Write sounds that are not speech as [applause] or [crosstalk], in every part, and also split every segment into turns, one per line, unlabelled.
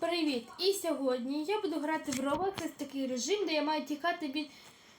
привіт! І сьогодні я буду грати в Roblox Це такий режим, де я маю тікати від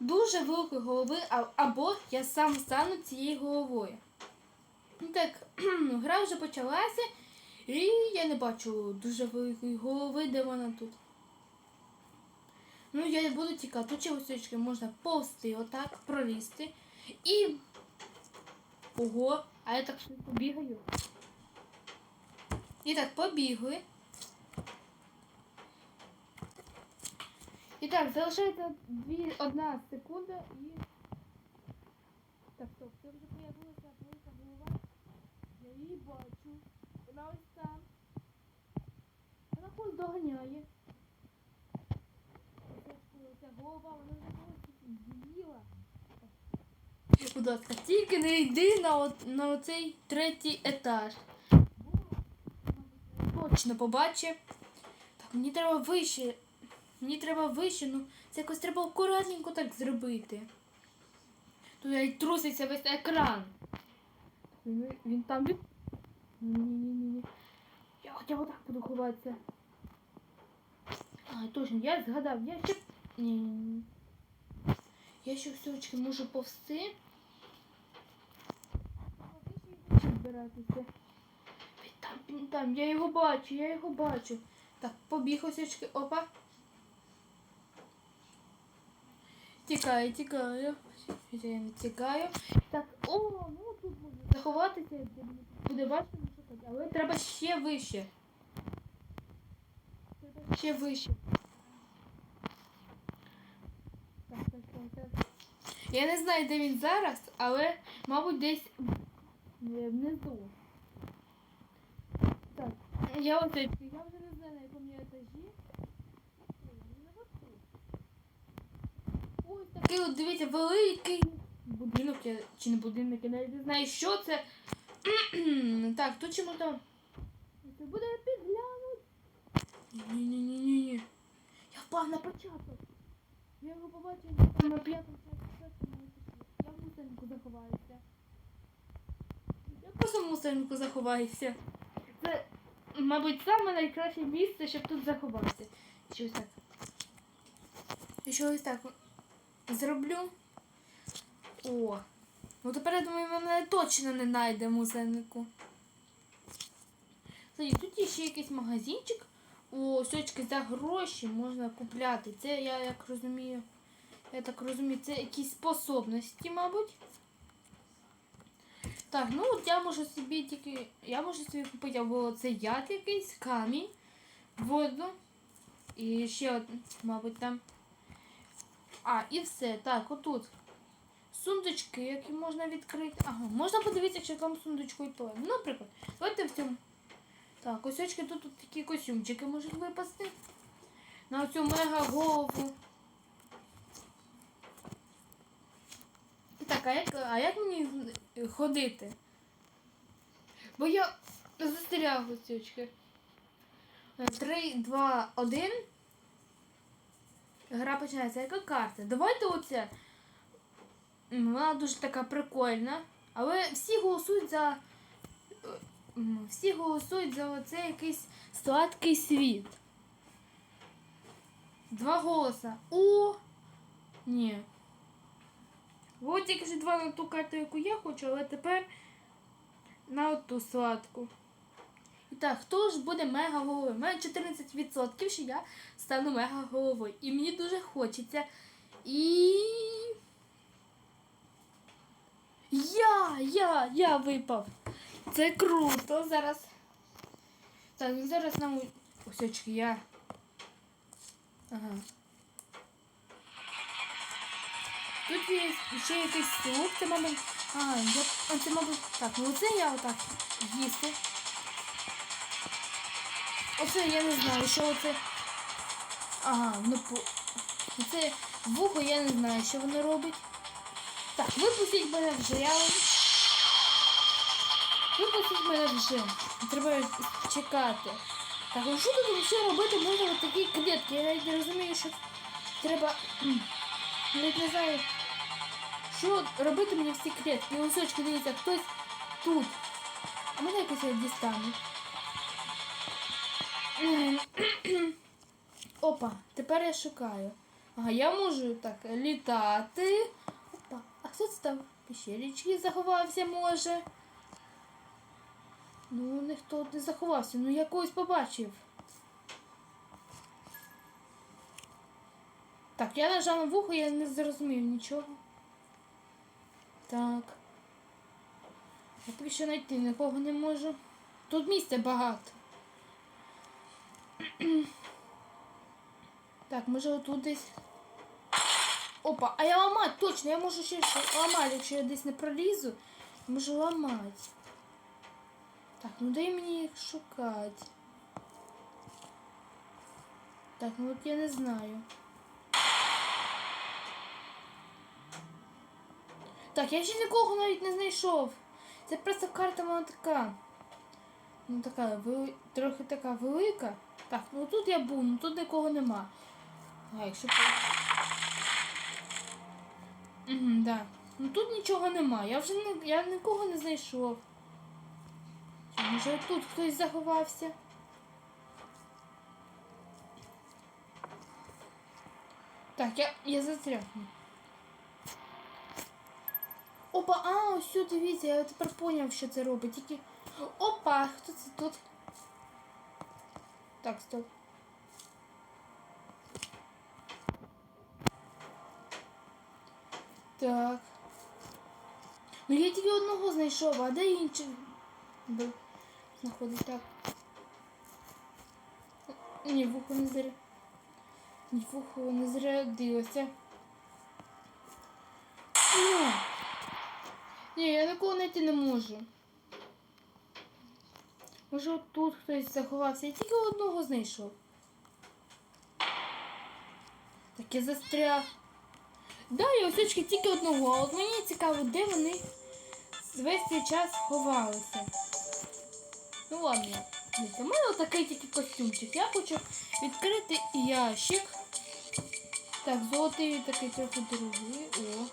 дуже великої голови, або я сам стану цією головою. Ну Так, [clears throat] гра вже почалася, і я не бачу дуже великої голови, де вона тут. Ну, я буду тікати. Тут чогось можна повсти, отак, пролізти. І. Ого, а я так швидко бігаю. І так, побігли. І так, залишається дві, одна секунда і. Так, стоп, це вже появилася велика голова. Я її бачу. Вона ось там. Вона когось доганяє. Ця голова, вона вже когось з'їла. Будь ласка, тільки не йди на, от, на оцей третій етаж. Точно побачив. Так, мені треба вище. Мені треба вище, ну це якось треба акуратненько так зробити. Тут й труситься весь екран. Він, він там від. Ні-ні-ні. Я хоча б отак буду ховатися. А, точно, я згадав, я ще. Ні. Я ще все-таки можу повсти. Збиратися. Там, там, я його бачу, я його бачу. Так, побіг осічки. Опа. Тікаю, тікаю. Я не тікаю. Так, о, ну тут можна заховатися, де буде важко шукати, але треба ще вище. Треба ще вище. Так, так, так, так. Я не знаю, де він зараз, але, мабуть, десь внизу. Так, я оце, я вже не знаю, на якому я етажі. Ой, він наверху. Ось такий от, дивіться, великий будинок, я, чи не будинок, я навіть не знаю, що це. [clears throat] так, тут чому там. Це буде підглянуть. Ні-ні-ні-ні. Я впав на початок. Я його побачив на п'ятому часі. Я в мусорнику заховаюся. Я просто в мусорнику заховаюся. Це, мабуть, саме найкраще місце, щоб тут заховатися. Ще ось так. І ось так зроблю. О. Ну тепер я думаю, мене точно не знайде мусорнику. Смотри, тут є ще якийсь магазинчик. О, сочки за гроші можна купляти. Це я як розумію. Я так розумію, це якісь способності, мабуть. Так, ну от я можу собі тільки. Я можу собі купити або це яд якийсь, камінь, воду. І ще, от, мабуть, там. А, і все. Так, отут. Сундучки, які можна відкрити. Ага, можна подивитися, що там сундучку і поле. Ну, наприклад, давайте в цьому. Так, ось очки тут, тут такі костюмчики можуть випасти. На оцю мега голову. Так, а як, а як мені ходити? Бо я застряг ось ці очки. Три, два, один. Гра починається. Яка карта? Давайте оце. Вона дуже така прикольна. Але всі голосують за. Всі голосують за оцей якийсь сладкий світ. Два голоса. О! Ні. От тільки ж два на ту карту, яку я хочу, але тепер на ту сладку. І так, хто ж буде мега головою? У мене 14%, що я стану мега головою. І мені дуже хочеться. І. Я, я, я випав. Це круто. Зараз. Так, ну зараз нам. Ось очки, я. Ага. Тут є ще якийсь слух, це, мабуть. А, я... це, мабуть. Так, ну це я отак їсти. Оце я не знаю, що оце. Ага, ну по. Оце вухо я не знаю, що воно робить. Так, випустіть мене вже, я. Випустіть мене вже. Треба чекати. Так, а що тут ще робити можна такі клітки? Я навіть не розумію, що треба. Навіть не знаю, що робити мені всі клітки. Усочки, дивіться, хтось тут. А мене якось я дістану. М, Опа, тепер я шукаю. Ага, я можу так літати. Опа, а хто це там? в Пещерічки заховався, може. Ну, ніхто не заховався, ну я когось побачив. Так, я нажав на вухо, я не зрозумів нічого. Так. Я поки що знайти нікого не можу. Тут місця багато. Так, може отут десь. Опа, а я ламати, точно, я можу ще ламати, якщо я десь не пролізу, можу ламати. Так, ну дай мені їх шукати. Так, ну от я не знаю. Так, я ще нікого навіть не знайшов. Це просто карта вона така. Ну така вели... трохи така велика. Так, ну тут я був, ну тут нікого нема. А, якщо Угу, да. Ну тут нічого нема. Я вже не... я нікого не знайшов. Чи, Може тут хтось заховався? Так, я, я застряг. Опа, а, ось дивіться, я тепер поняв, що це робить. Тільки. Опа, це тут? Так, стоп. Так. Ну я тільки одного знайшов, а де інший? Знаходить так. Ні, вухо не заря. Ні, вухо не зарядилося. Ні. Ні, я нікого знайти не можу. Може тут хтось заховався. Я тільки одного знайшов. Так я застряг. Да, я осечки тільки одного, а от мені цікаво, де вони весь цей час ховалися. Ну ладно, у мене такий тільки костюмчик. Я хочу відкрити ящик. Так, золотий такий трохи дорогий. О.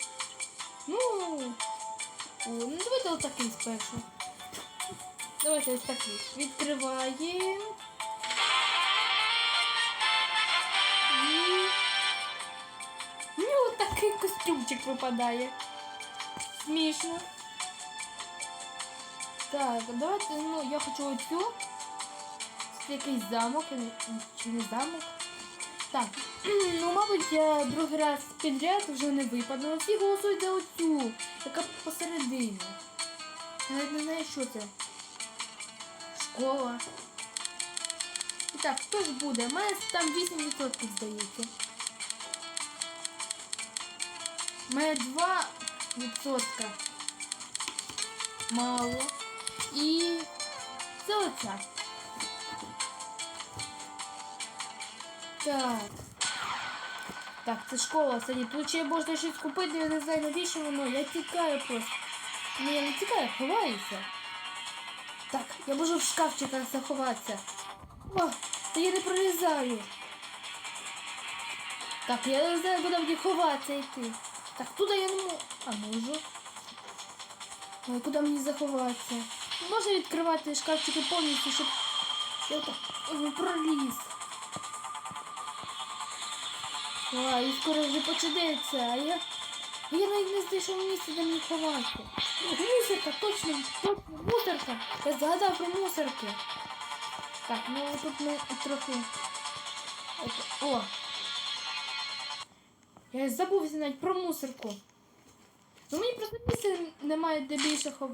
Ну, о, ну давайте отакий спершу. Давайте ось такий. Відкриваємо. І... Мені от такий костюмчик випадає. Смішно. Так, давайте, ну, я хочу оцю. Це якийсь замок, чи не замок. Так, [clears throat] ну, мабуть, я другий раз підряд вже не випаду. Всі голосують за оцю, яка посередині. Навіть не знаю, що це. Школа. І так, хто ж буде? У там 8% здається. У мене 2%. Мало. І це оця. Так. Так, це школа сидить. Тут ще можна щось купити, я не знаю навіщо воно. Я тікаю просто. Ні, я не тікаю, ховаюся. Так, я можу в шкафчиках заховатися. О, та я не пролізаю. Так, я не знаю, куди мені ховатися йти. Так, туди я не можу. А можу. Ой, куди мені заховатися? Можна відкривати шкафчики повністю, щоб я так проліз. А, і скоро вже почнеться, а я. А Я навіть не знайшов місце, де мені ховати. Мусорка, точно, точно, мусорка. Я згадав про мусорки. Так, ну тут ми трохи. О! Я забувся навіть про мусорку. Ну мені просто місця немає де більше хов.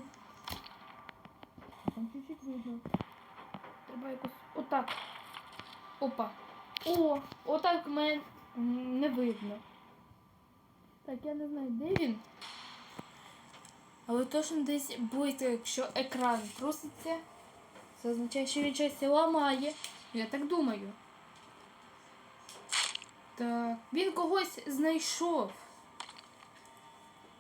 Там чуть-чуть видно. Треба якось отак. Опа. О, отак мене не видно. Так, я не знаю, де він. Але точно десь близько, якщо екран проситься, це означає, що він щось ламає. Я так думаю. Так, він когось знайшов.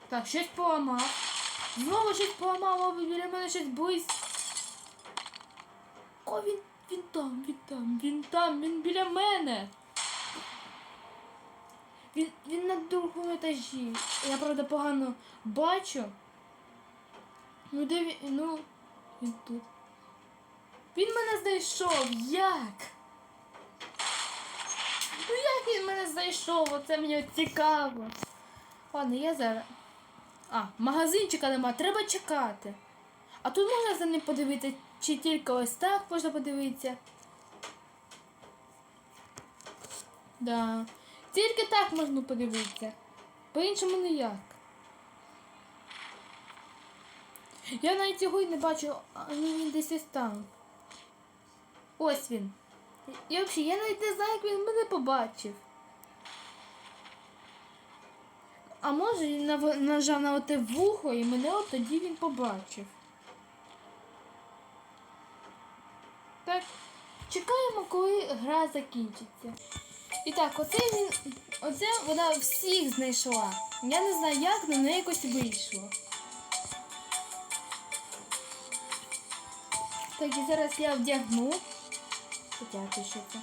Так, щось поламав. Знову щось поламав, а біля мене щось близько. О, він, він там, він там, він там, він біля мене. Він, він на другому етажі. Я, правда, погано бачу. Ну де він? Ну, він тут. Він мене знайшов. Як? Ну як він мене знайшов? Оце мені цікаво. Ладно, я зараз. А, магазинчика нема, треба чекати. А тут можна за ним подивитися, чи тільки ось так можна подивитися. Да. Тільки так можна подивитися. По-іншому ніяк. Я навіть його й не бачу, він десь там. Ось він. І взагалі, я навіть не знаю, як він мене побачив. А може він нажав на оте вухо і мене от тоді він побачив. Так, чекаємо, коли гра закінчиться. І так, оце він. Оце вона всіх знайшла. Я не знаю як, але неї якось вийшло. Так, і зараз я вдягну. Хоча що це?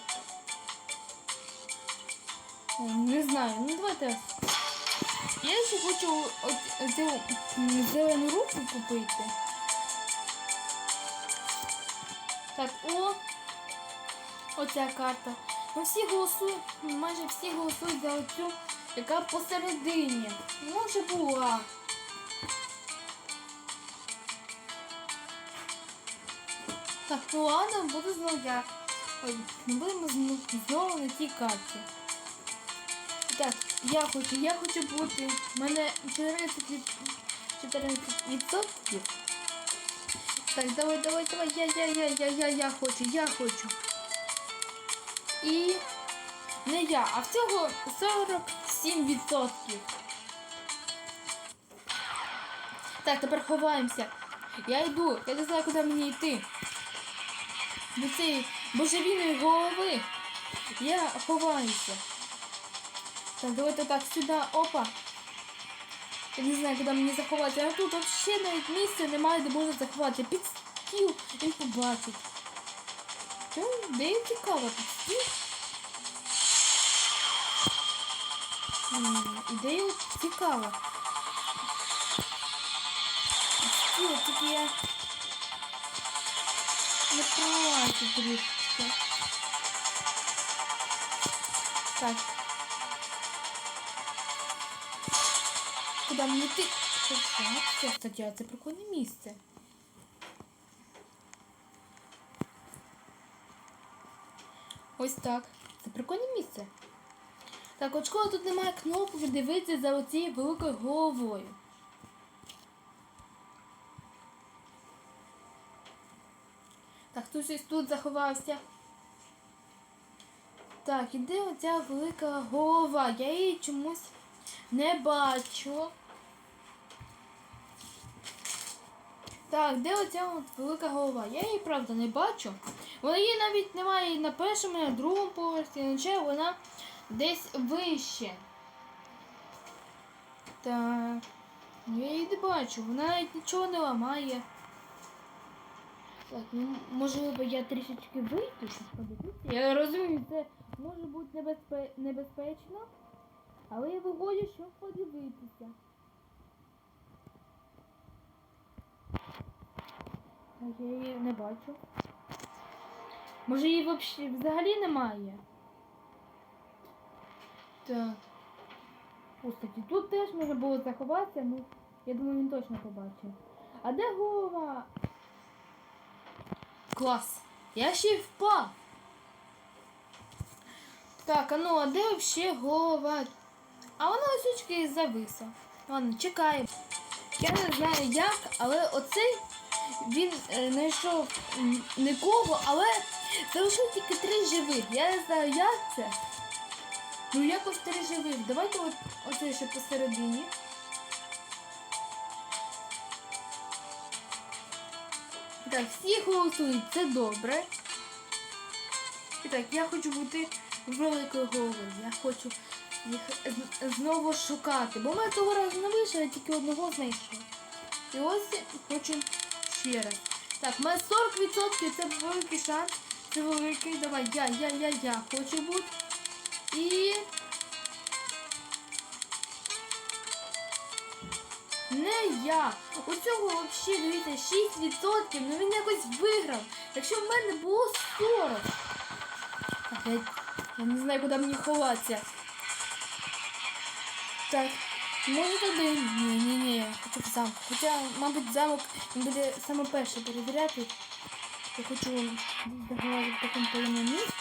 Не знаю, ну давайте. Я ще хочу от цю зелену руку купити. Так, о! Оця карта. Ну всі голосують, майже всі голосують за оцю, яка посередині. Ну, вже була. Так, ну ладно, буду знову я. Ой, не будемо знову, на тій карті. Так, я хочу, я хочу бути. У мене 14 від... 14 відсотків. Так, давай, давай, давай, я, я, я, я, я, я хочу, я хочу. І не я, а всього 47 відсотків. Так, тепер ховаємося. Я йду, я не знаю, куди мені йти. До цієї божевільної голови. Я ховаюся. Так, давайте так сюди, опа. Я не знаю, куди мені заховатися. А тут взагалі навіть місця немає, де можна заховатися. Під стіл він побачить. Чому? Де цікаво? М, Ідея цікава. Стіл, тільки я не пролазю трішки. Так. Куди мені що? Це, кстати, а це прикольне місце. Ось так. Це прикольне місце. Так, от школа тут немає кнопок дивитися за оцією великою головою. Так, хтось ось тут заховався. Так, іде оця велика голова. Я її чомусь не бачу. Так, де оця от велика голова? Я її правда не бачу. Вона її навіть немає на першому, і на другому поверсі, наче вона десь вище. Так. Я її не бачу, вона навіть нічого не ламає. Так, ну можливо я трішечки вийду, щоб подивитися. Я розумію, це може бути небезпе... небезпечно, але я виходжу, щоб подивитися. Так, я її не бачу. Може її вообще взагалі немає? Так. О, кстати, тут теж можна було заховатися, ну, я думаю, він точно побачив. А де голова? Клас. Я ще й впав. Так, а ну, а де взагалі голова? А вона ось очки зависла. Ладно, чекаємо. Я не знаю як, але оцей він е, знайшов нікого, але залишив тільки три живих. Я не знаю, як це. Ну якось три живих. Давайте от оце ще посередині. Так, всі голосують, це добре. І так, я хочу бути великою головою. Я хочу їх знову шукати. Бо ми того разу не вийшли, я тільки одного знайшов. І ось хочу ще раз. Так, у мене 40% це великий шанс. Це великий. Давай, я, я, я, я хочу бути. І. Не я. У цього взагалі, дивіться, 6%, ну він якось виграв. Якщо в мене було 40. Так, я Я не знаю, куди мені ховатися. Так, може туди? Ні, ні, ні, я хочу в замок. Хоча, мабуть, замок він буде саме перше перевіряти. Я хочу заховати в такому таємному місці.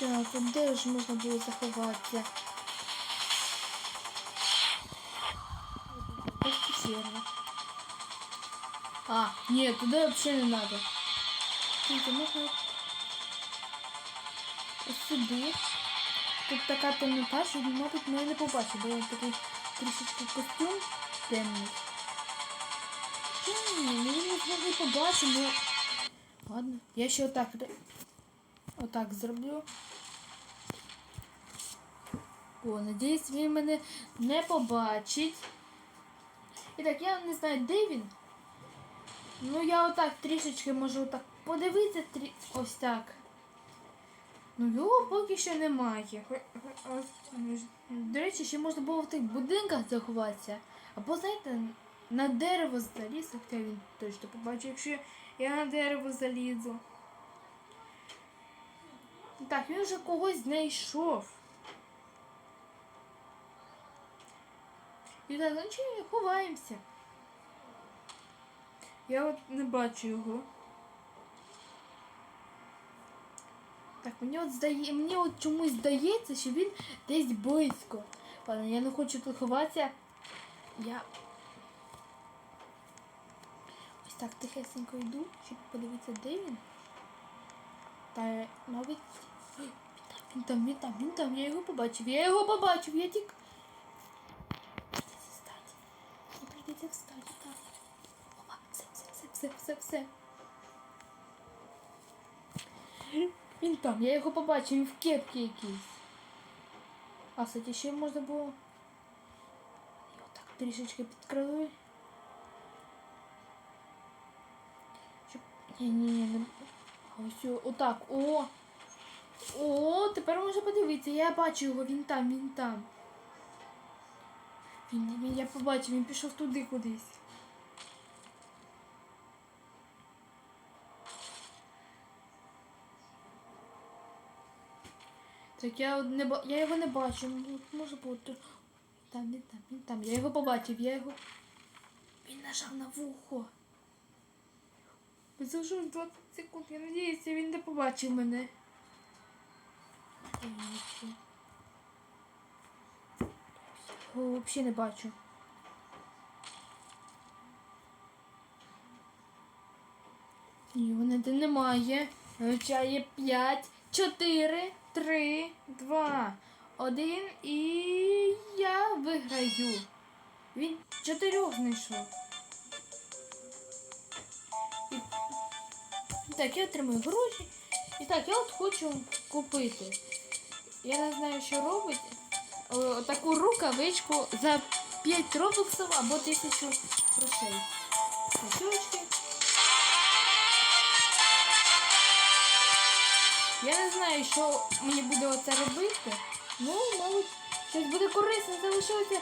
Так, а де ж можна було заховатися? А, ні, туди взагалі не треба. Тільки можна сюди. Тут така темнота, що мабуть, мене не побачив, бо я такий трішечки костюм темний. Ні, ну він не змогли побачити, бо... Ладно, я ще отак, отак зроблю. О, надіюсь, він мене не побачить. І так, я не знаю, де він. Ну, я отак трішечки можу отак подивитися трі... ось так. Ну, його поки що немає. До речі, ще можна було в тих будинках заховатися. Або, знаєте, на дерево заліз, хоча він точно побачить, якщо я на дерево залізу. Так, він вже когось знайшов. І так, ну чи ховаємося. Я от не бачу його. Так, мені от здає, мені от чомусь здається, що він десь близько. Ладно, я не хочу тут ховатися. Я ось так тихесенько йду, щоб подивитися, де він. Та. Ой, Він там, він там, він там, я його побачив, я його побачив, я тік. Прийдеться встати. Мені встати, так. Опа, все, все, все, все, все, все. Він там, я його побачив, він в кепці якійсь. А, кстати, ще можна було. Його так трішечки підкрали. Щоб... Ні, ні, не... Ось отак, о! О, тепер можна подивитися. Я бачу його, він там, він там. Він, він я побачив, він пішов туди кудись. Так я, не, ба- я його не бачу. Ну, Може бути. Там, не там, він там. Я його побачив, я його. Він нажав на вухо. Залишилось 20 секунд. Я надіюся, він не побачив мене. Його взагалі не бачу. Його ніде немає. Означає 5, 4, 3, 2, 1 і я виграю. Він чотирьох знайшов. І... Так, я отримую гроші. І так, я от хочу купити. Я не знаю, що робить. О, таку рукавичку за 5 робоксів або 1000 грошей. Костюмочки. Я не знаю, що мені буде оце робити. Ну, мабуть, щось буде корисне залишилося.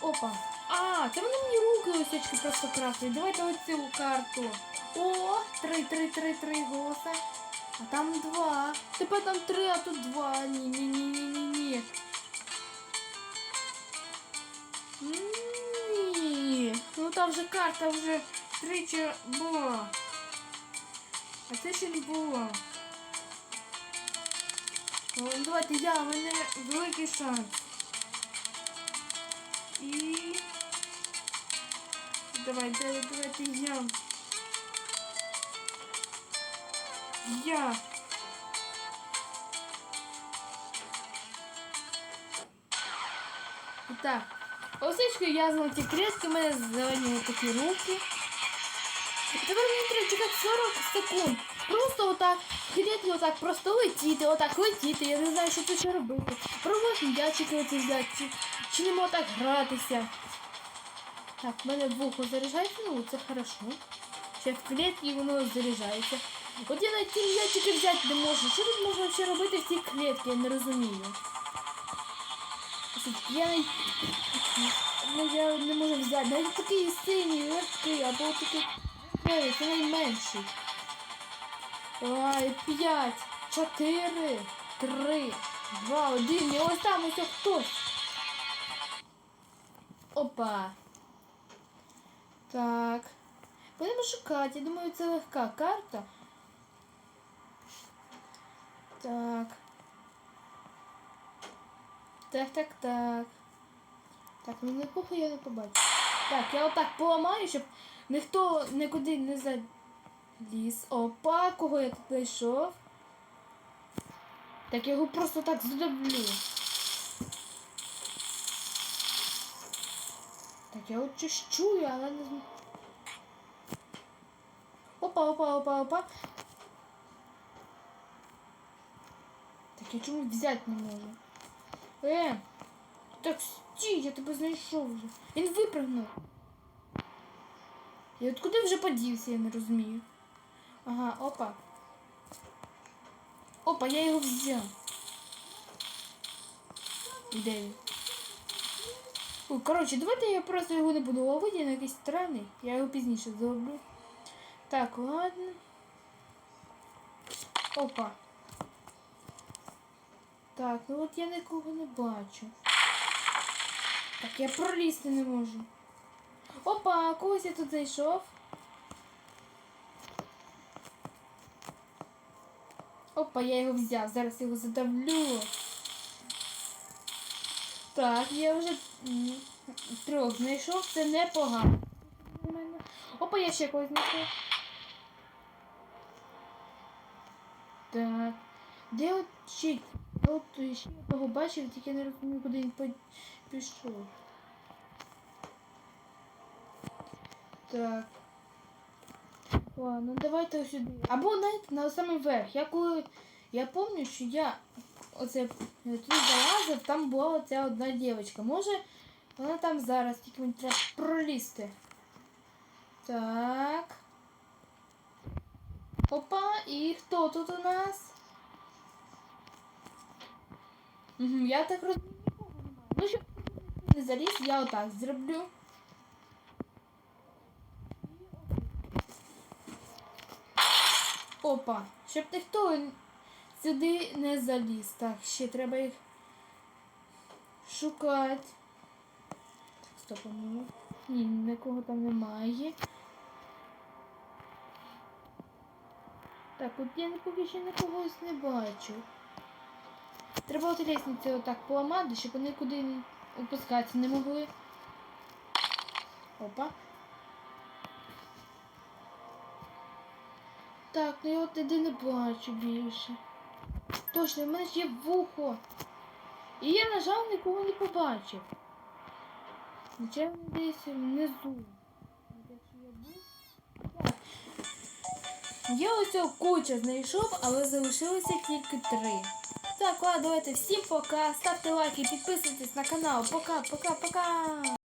Опа. А, це вони мені руки осячки просто крафтять. Давайте оцю карту. О, три, три, три, три голоса. А там два. Тепер там три, а тут два. Ні, ні, ні, ні, ні, ні. Ні. Ну там вже карта вже тричі була. А це ще не було. О, ну, давайте я, в мене великий шанс. І... Давай, давай, давайте я. Я. Так. Осечки я зняла ці крески, в мене зелені такі руки. І тепер мені треба чекати 40 секунд. Просто отак, клітки отак, просто летіти, отак летіти. Я не знаю, що тут ще робити. Пробувати м'ячики оці взяти, чи, чи не можу так гратися. Так, в мене вухо заряджається, ну це хорошо. Ще в клітці воно заряджається. От я навіть ті м'ячики взяти не можу. Що тут можна ще робити в цій клітці, я не розумію. Я навіть ну, я не можу взяти. Навіть такий синій, легкий, або такий це найменший. Ай, п'ять, чотири, три, два, один. І ось там ось хтось. Опа. Так. Будемо шукати. Я думаю, це легка карта. Так. Так, так, так. Так, ну нікого я не побачу. Так, я отак поламаю, щоб ніхто нікуди не заліз. Опа, кого я тут знайшов. Так я його просто так задавлю. Так, я от щось чую, але не знаю. Опа, опа, опа, опа. Так я чому взяти не можу? Е, так стій, я тебе знайшов вже. Він випрыгнув. І от куди вже подівся, я не розумію. Ага, опа. Опа, я його взяв. Де коротше, давайте я просто його не буду ловити, він якийсь странний. Я його пізніше зроблю. Так, ладно. Опа. Так, ну от я нікого не бачу. Так, я пролізти не можу. Опа, когось я тут зайшов. Опа, я його взяв, зараз його задавлю. Так, я вже трьох знайшов, це непогано. Опа, я ще когось знайшов. Так. Де от ще? Я От ще одного бачив, тільки не розумію, куди він пішов. Так. Ладно, давайте ось сюди. Або навіть на самий верх. Я коли. Я пам'ятаю, що я оце е, тут залазив, там була оця одна дівчинка. Може, вона там зараз, тільки мені треба пролізти. Так. Опа, і хто тут у нас? Угу, я так розумію, нікого немає. Ну, щоб не заліз, я отак зроблю. Опа, щоб ніхто сюди не заліз. Так, ще треба їх шукати. Стоп, ну. Ні, нікого там немає. Так, от я поки що нікого не бачу. Треба от лестницю отак поламати, щоб вони куди опускатися не могли. Опа. Так, ну я от іди не бачу більше. Точно, в мене ж є вухо. І я, на жаль, нікого не побачив. Нічого десь внизу. Я ось куча знайшов, але залишилося тільки три. Так, ладно, давайте всім пока. Ставте лайки, підписуйтесь на канал. Пока, пока, пока.